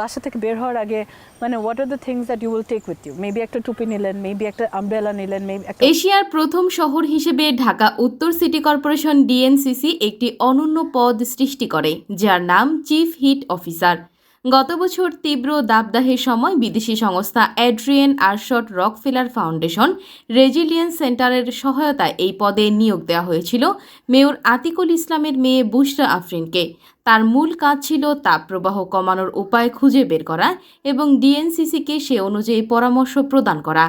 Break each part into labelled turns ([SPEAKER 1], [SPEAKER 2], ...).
[SPEAKER 1] বাসা থেকে বের হওয়ার আগে মানে what are the things that you will take with you maybe একটা টুপি নিলেন মেবি একটা আমব্রেলা নিলেন মেবি
[SPEAKER 2] এশিয়ার প্রথম শহর হিসেবে ঢাকা, উত্তর সিটি কর্পোরেশন ডিএনসিসি একটি অনন্য পদ সৃষ্টি করে, যার নাম চিফ হিট অফিসার গত বছর তীব্র দাবদাহের সময় বিদেশি সংস্থা Adrienne Arsht Rockefeller foundation resilience সেন্টারের সহায়তায় এই পদে নিয়োগ দেওয়া হয়েছিল মেয়র আতিকুল ইসলামের মেয়ে বুশরা আফরিনকে। তার মূল কাজ ছিল তাপ প্রবাহ কমানোর উপায় খুঁজে বের করা এবং ডিএনসিসিকে সে অনুযায়ী পরামর্শ প্রদান করা।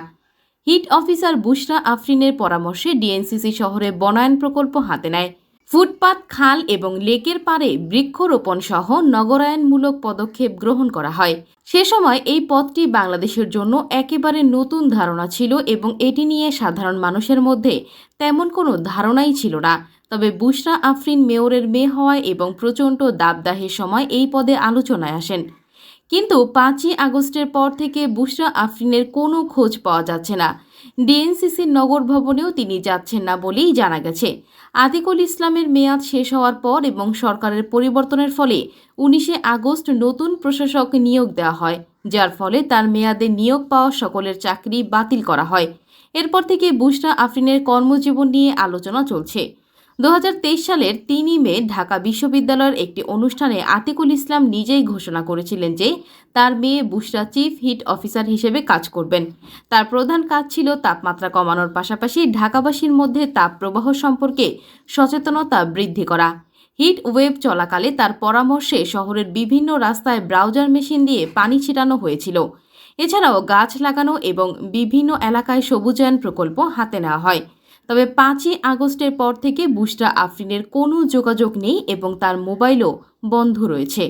[SPEAKER 2] হিট অফিসার বুশরা আফরিনের পরামর্শে ডিএনসিসি শহরে বনায়ন প্রকল্প হাতে নেয়। ফুটপাত, খাল এবং লেকের পাড়ে বৃক্ষরোপণ সহ নগরায়নমূলক পদক্ষেপ গ্রহণ করা হয়। সে সময় এই পথটি বাংলাদেশের জন্য একেবারে নতুন ধারণা ছিল এবং এটি নিয়ে সাধারণ মানুষের মধ্যে তেমন কোনো ধারণাই ছিল না। তবে বুশরা আফরিন মেয়রের মেয়ে হওয়ায় এবং প্রচণ্ড দাবদাহের সময় এই পদে আলোচনায় আসেন। কিন্তু পাঁচই আগস্টের পর থেকে বুশরা আফরিনের কোনো খোঁজ পাওয়া যাচ্ছে না। ডিএনসিসির নগর ভবনেও তিনি যাচ্ছেন না বলেই জানা গেছে। আতিকুল ইসলামের মেয়াদ শেষ হওয়ার পর এবং সরকারের পরিবর্তনের ফলে উনিশে আগস্ট নতুন প্রশাসক নিয়োগ দেওয়া হয়, যার ফলে তার মেয়াদে নিয়োগ পাওয়া সকলের চাকরি বাতিল করা হয়। এরপর থেকে বুশরা আফরিনের কর্মজীবন নিয়ে আলোচনা চলছে। দু হাজার তেইশ সালের তিনই মে ঢাকা বিশ্ববিদ্যালয়ের একটি অনুষ্ঠানে আতিকুল ইসলাম নিজেই ঘোষণা করেছিলেন যে তার মেয়ে বুশরা চিফ হিট অফিসার হিসেবে কাজ করবেন। তার প্রধান কাজ ছিল তাপমাত্রা কমানোর পাশাপাশি ঢাকাবাসীর মধ্যে তাপ প্রবাহ সম্পর্কে সচেতনতা বৃদ্ধি করা। হিট ওয়েভ চলাকালে তার পরামর্শে শহরের বিভিন্ন রাস্তায় ব্রাউজার মেশিন দিয়ে পানি ছিটানো হয়েছিল। এছাড়াও গাছ লাগানো এবং বিভিন্ন এলাকায় সবুজায়ন প্রকল্প হাতে নেওয়া হয়। তবে পাঁচই আগস্টের পর থেকে বুশরা আফরিনের কোনো যোগাযোগ নেই এবং তার মোবাইলও বন্ধ রয়েছে।